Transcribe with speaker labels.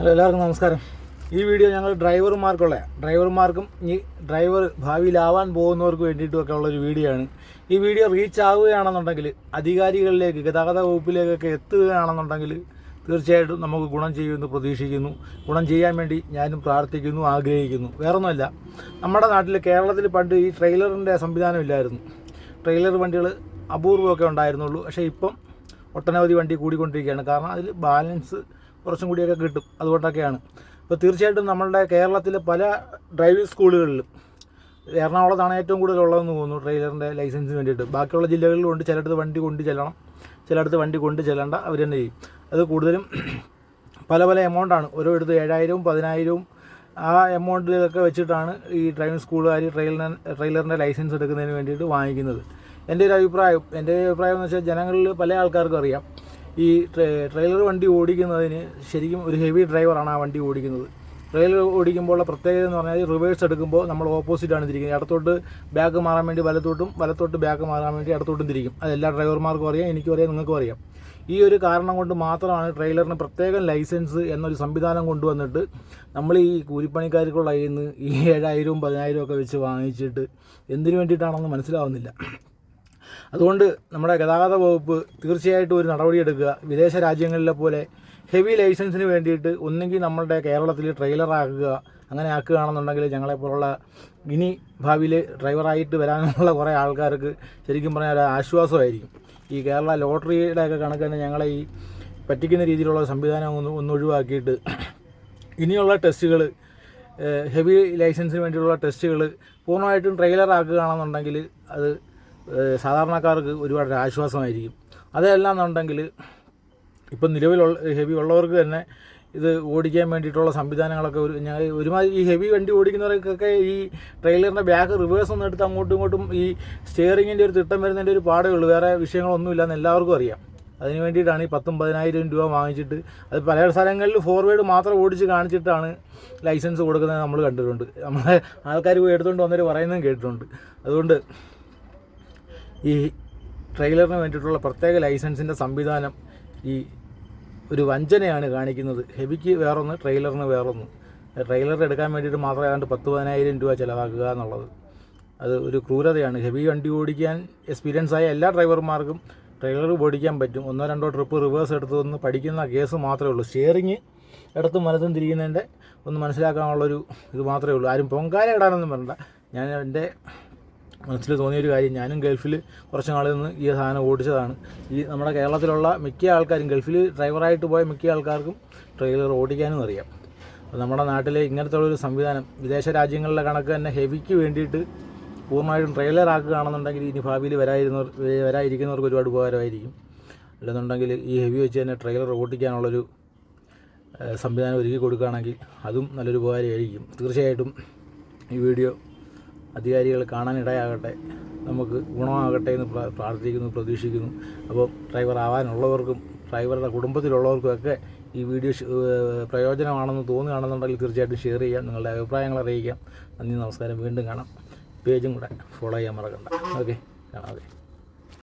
Speaker 1: Hello എല്ലാവർക്കും നമസ്കാരം. ഈ വീഡിയോ ഞങ്ങൾ ഡ്രൈവർമാർക്കുള്ള ഡ്രൈവർമാർക്കും ഈ ഡ്രൈവർ ഭാവിയിലാവാൻ പോകുന്നവർക്ക് വേണ്ടിയിട്ടുമൊക്കെ ഉള്ളൊരു വീഡിയോ ആണ്. ഈ വീഡിയോ റീച്ച് ആവുകയാണെന്നുണ്ടെങ്കിൽ അധികാരികളിലേക്ക് ഗതാഗത വകുപ്പിലേക്കൊക്കെ എത്തുകയാണെന്നുണ്ടെങ്കിൽ തീർച്ചയായിട്ടും നമുക്ക് ഗുണം ചെയ്യുമെന്ന് പ്രതീക്ഷിക്കുന്നു. ഗുണം ചെയ്യാൻ വേണ്ടി ഞാനും പ്രാർത്ഥിക്കുന്നു ആഗ്രഹിക്കുന്നു. വേറൊന്നുമല്ല നമ്മുടെ നാട്ടിൽ കേരളത്തിൽ പണ്ട് ഈ ട്രെയിലറിന്റെ സംവിധാനം ഇല്ലായിരുന്നു. ട്രെയിലർ വണ്ടികൾ അപൂർവമൊക്കെ ഉണ്ടായിരുന്നുള്ളൂ. പക്ഷേ ഇപ്പം ഒട്ടനവധി വണ്ടി കൂടിക്കൊണ്ടിരിക്കുകയാണ്. കാരണം അതിൽ ബാലൻസ് കുറച്ചും കൂടിയൊക്കെ കിട്ടും. അതുകൊണ്ടൊക്കെയാണ്. ഇപ്പോൾ തീർച്ചയായിട്ടും നമ്മളുടെ കേരളത്തിലെ പല ഡ്രൈവിംഗ് സ്കൂളുകളിലും എറണാകുളത്താണ് ഏറ്റവും കൂടുതൽ ഉള്ളതെന്ന് തോന്നുന്നു ട്രെയിലറിന്റെ ലൈസൻസിന് വേണ്ടിയിട്ട്. ബാക്കിയുള്ള ജില്ലകളിലും ഉണ്ട് ചിലയിടത്ത് വണ്ടി കൊണ്ട് ചെല്ലണം ചിലയിടത്ത് വണ്ടി കൊണ്ട് ചെല്ലണ്ട അവർ തന്നെ ചെയ്യും. അത് കൂടുതലും പല പല എമൗണ്ടാണ് ഓരോ ഇടത്ത് ഏഴായിരവും പതിനായിരവും ആ എമൗണ്ടിലൊക്കെ വെച്ചിട്ടാണ് ഈ ഡ്രൈവിംഗ് സ്കൂളുകാർ ട്രെയിലറിന് ട്രെയിലറിന്റെ ലൈസൻസ് എടുക്കുന്നതിന് വേണ്ടിയിട്ട് വാങ്ങിക്കുന്നത്. എന്റെ ഒരു അഭിപ്രായം. എന്റെ അഭിപ്രായം എന്ന് വെച്ചാൽ ജനങ്ങളിൽ പല ആൾക്കാർക്കും അറിയാം. ഈ ട്രെ- ട്രെയിലർ വണ്ടി ഓടിക്കുന്നതിന് ശരിക്കും ഒരു ഹെവി ഡ്രൈവറാണ് ആ വണ്ടി ഓടിക്കുന്നത്. ട്രെയിലർ ഓടിക്കുമ്പോൾ ഉള്ള പ്രത്യേകത എന്ന് പറഞ്ഞാൽ റിവേഴ്സ് എടുക്കുമ്പോൾ നമ്മൾ ഓപ്പോസിറ്റ് ആണ് തിരിക്കുന്നത് ഇടത്തോട്ട് ബാക്ക് മാറാൻ വേണ്ടി വലത്തോട്ടും വലത്തോട്ട് ബാക്ക് മാറാൻ വേണ്ടി ഇടത്തോട്ടും തിരിക്കും. അത് എല്ലാ ഡ്രൈവർമാർക്കും അറിയാം എനിക്കും അറിയാം നിങ്ങൾക്കും അറിയാം. ഈ ഒരു കാരണം കൊണ്ട് മാത്രമാണ് ട്രെയിലറിന് പ്രത്യേകം ലൈസൻസ് എന്നൊരു സംവിധാനം കൊണ്ടുവന്നിട്ട് നമ്മൾ ഈ കൂലിപ്പണിക്കാർക്കുള്ള ഈ ഏഴായിരവും പതിനായിരവും ഒക്കെ വെച്ച് വാങ്ങിച്ചിട്ട് എന്തിനു വേണ്ടിയിട്ടാണെന്ന് മനസ്സിലാവുന്നില്ല. അതുകൊണ്ട് നമ്മുടെ ഗതാഗത വകുപ്പ് തീർച്ചയായിട്ടും ഒരു നടപടിയെടുക്കുക. വിദേശ രാജ്യങ്ങളിലെ പോലെ ഹെവി ലൈസൻസിന് വേണ്ടിയിട്ട് ഒന്നെങ്കിൽ നമ്മളുടെ കേരളത്തിൽ ട്രെയിലർ ആക്കുക അങ്ങനെ ആക്കുകയാണെന്നുണ്ടെങ്കിൽ ഞങ്ങളെപ്പോലുള്ള ഇനി ഭാവിയിൽ ഡ്രൈവറായിട്ട് വരാനുള്ള കുറേ ആൾക്കാർക്ക് ശരിക്കും പറഞ്ഞാൽ ഒരു ആശ്വാസമായിരിക്കും. ഈ കേരള ലോട്ടറിയുടെ ഒക്കെ കണക്ക് തന്നെ ഞങ്ങളെ ഈ പറ്റിക്കുന്ന രീതിയിലുള്ള സംവിധാനം ഒന്ന് ഒന്ന് ഒഴിവാക്കിയിട്ട് ഇനിയുള്ള ടെസ്റ്റുകൾ ഹെവി ലൈസൻസിന് വേണ്ടിയുള്ള ടെസ്റ്റുകൾ പൂർണമായിട്ടും ട്രെയിലർ ആക്കുകയാണെന്നുണ്ടെങ്കിൽ അത് സാധാരണക്കാർക്ക് ഒരുപാട് ആശ്വാസമായിരിക്കും. അതല്ല എന്നുണ്ടെങ്കിൽ ഇപ്പം നിലവിലുള്ള ഹെവി ഉള്ളവർക്ക് തന്നെ ഇത് ഓടിക്കാൻ വേണ്ടിയിട്ടുള്ള സംവിധാനങ്ങളൊക്കെ ഒരു ഞാൻ ഒരുമാതിരി ഈ ഹെവി വണ്ടി ഓടിക്കുന്നവർക്കൊക്കെ ഈ ട്രെയിലറിന്റെ ബാക്ക് റിവേഴ്സ് ഒന്നും എടുത്ത് അങ്ങോട്ടും ഇങ്ങോട്ടും ഈ സ്റ്റിയറിങ്ങിന്റെ ഒരു തിട്ടം വരുന്നതിന്റെ ഒരു പാടേ ഉള്ളൂ. വേറെ വിഷയങ്ങളൊന്നുമില്ല എന്ന് എല്ലാവർക്കും അറിയാം. അതിന് വേണ്ടിയിട്ടാണ് ഈ പത്തും പതിനായിരം രൂപ വാങ്ങിച്ചിട്ട് അത് പല സ്ഥലങ്ങളിൽ ഫോർവേഡ് മാത്രം ഓടിച്ച് കാണിച്ചിട്ടാണ് ലൈസൻസ് കൊടുക്കുന്നത് നമ്മൾ കണ്ടിട്ടുണ്ട്. നമ്മളെ ആൾക്കാർ പോയി എടുത്തുകൊണ്ട് വന്നിട്ട് പറയുന്നതും കേട്ടിട്ടുണ്ട്. അതുകൊണ്ട് ഈ ട്രെയിലറിന് വേണ്ടിയിട്ടുള്ള പ്രത്യേക ലൈസൻസിന്റെ സംവിധാനം ഈ ഒരു വഞ്ചനയാണ് കാണിക്കുന്നത്. ഹെവിക്ക് വേറൊന്ന് ട്രെയിലറിന് വേറൊന്ന്. ട്രെയിലർ എടുക്കാൻ വേണ്ടിയിട്ട് മാത്രം ഏതാണ്ട് പത്ത് പതിനായിരം രൂപ ചിലവാക്കുക എന്നുള്ളത്. അത് ഒരു ക്രൂരതയാണ്. ഹെവി വണ്ടി ഓടിക്കാൻ എക്സ്പീരിയൻസ് ആയ എല്ലാ ഡ്രൈവർമാർക്കും ട്രെയിലർ ഓടിക്കാൻ പറ്റും. ഒന്നോ രണ്ടോ ട്രിപ്പ് റിവേഴ്സ് എടുത്തൊന്ന് പഠിക്കുന്ന കേസ് മാത്രമേ ഉള്ളൂ. സ്റ്റിയറിങ് ഇടത്തും വലത്തും തിരിയുന്നതിന്റെ ഒന്ന് മനസ്സിലാക്കാനുള്ളൊരു ഇത് മാത്രമേ ഉള്ളൂ. ആരും പൊങ്കാല ഇടാനൊന്നും വരണ്ട. ഞാൻ എന്റെ മനസ്സിൽ തോന്നിയൊരു കാര്യം. ഞാനും ഗൾഫിൽ കുറച്ച് നാളിൽ നിന്ന് ഈ സാധനം ഓടിച്ചതാണ്. ഈ നമ്മുടെ കേരളത്തിലുള്ള മിക്ക ആൾക്കാരും ഗൾഫിൽ ഡ്രൈവറായിട്ട് പോയ മിക്ക ആൾക്കാർക്കും ട്രെയിലർ ഓടിക്കാനും അറിയാം. അപ്പോൾ നമ്മുടെ നാട്ടിലെ ഇങ്ങനത്തെ ഒരു സംവിധാനം വിദേശ രാജ്യങ്ങളിലെ കണക്ക് തന്നെ ഹെവിക്ക് വേണ്ടിയിട്ട് പൂർണമായിട്ടും ട്രെയിലർ ആക്കുകയാണെന്നുണ്ടെങ്കിൽ ഇനി ഭാവിയിൽ വരായിരുന്നവർ വരാതിരിക്കുന്നവർക്ക് ഒരുപാട് ഉപകാരമായിരിക്കും. അല്ലെന്നുണ്ടെങ്കിൽ ഈ ഹെവി വെച്ച് തന്നെ ട്രെയിലർ ഓടിക്കാനുള്ളൊരു സംവിധാനം ഒരുക്കി കൊടുക്കുകയാണെങ്കിൽ അതും നല്ലൊരു ഉപകാരമായിരിക്കും. തീർച്ചയായിട്ടും ഈ വീഡിയോ അധികാരികൾ കാണാനിടയാകട്ടെ നമുക്ക് ഗുണമാകട്ടെ എന്ന് പ്രാർത്ഥിക്കുന്നു പ്രതീക്ഷിക്കുന്നു. അപ്പോൾ ഡ്രൈവർ ആവാനുള്ളവർക്കും ഡ്രൈവറുടെ കുടുംബത്തിലുള്ളവർക്കും ഒക്കെ ഈ വീഡിയോ പ്രയോജനമാണെന്ന് തോന്നുകയാണെന്നുണ്ടെങ്കിൽ തീർച്ചയായിട്ടും ഷെയർ ചെയ്യാം. നിങ്ങളുടെ അഭിപ്രായങ്ങൾ അറിയിക്കാം. നന്ദി നമസ്കാരം. വീണ്ടും കാണാം. പേജും കൂടെ ഫോളോ ചെയ്യാൻ മറക്കണ്ട. ഓക്കെ കാണാം. ഓക്കെ.